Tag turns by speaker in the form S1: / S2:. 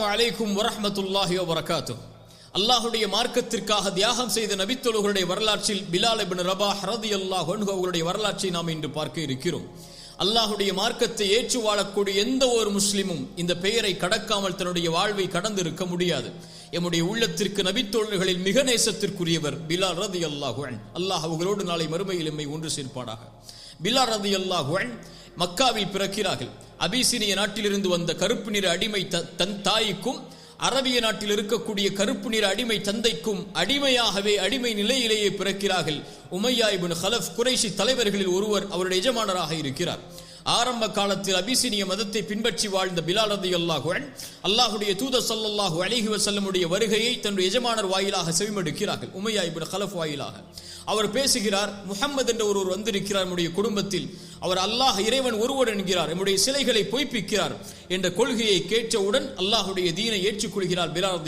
S1: அஸ்ஸலாமு அலைக்கும் வரஹ்மத்துல்லாஹி வரகாத்து அல்லாஹுடைய மார்க்கத்திற்காக தியாகம் செய்த நபித்தொழுகளுடைய வரலாற்றில் பிலால் இப்னு ரபாஹ் ரலியல்லாஹு அவர்களுடைய வரலாற்றை நாம் இன்று பார்க்க இருக்கிறோம். அல்லாஹுடைய மார்க்கத்தை ஏற்று வாழக்கூடிய எந்த ஒரு முஸ்லிமும் இந்த பெயரை கடக்காமல் தன்னுடைய வாழ்வை கடந்து இருக்க முடியாது. எம்முடைய உள்ளத்திற்கு நபித்தோழர்களில் மிக நேசத்திற்குரியவர் பிலால் ரதி அல்லாஹுவன் அல்லாஹ் அவர்களோடு நாளை மறுமையில் எம்மை ஒன்று சேர்ப்பாடாக பிலால் ரதி அல்லாஹுவன் மக்காவில் பிறக்கிறார்கள். அபிசினிய நாட்டிலிருந்து வந்த கருப்பு நிற அடிமை த- தன் தாய்க்கும் அரபிய நாட்டில் இருக்கக்கூடிய கருப்பு நிற அடிமை தந்தைக்கும் அடிமையாகவே அடிமை நிலையிலேயே பிறக்கிறார்கள். உமையா இபின் ஹலஃப் குறைஷி தலைவர்களில் ஒருவர் அவருடைய எஜமானராக இருக்கிறார். ஆரம்ப காலத்தில் அபிசினிய மதத்தை பின்பற்றி வாழ்ந்த பிலால் அல்லாஹுவன் அல்லாஹுடைய அல்லாஹ்வுடைய தூதர் ஸல்லல்லாஹு அலைஹி வருகையை தன்னுடைய எஜமானர் வாயிலாக செவிமடுக்கிறார்கள். உமையா இபின் ஹலஃப் வாயிலாக. அவர் பேசுகிறார் முகம்மது என்ற ஒருவர் வந்திருக்கிறார் நம்முடைய குடும்பத்தில். அவர் அல்லாஹ் இறைவன் ஒருவர் என்கிறார் நம்முடைய சிலைகளை பொய்ப்பிக்கிறார் என்ற கொள்கையை கேட்டவுடன் அல்லாஹுடைய தீனை ஏற்றுக்கொள்கிறார் பிலால்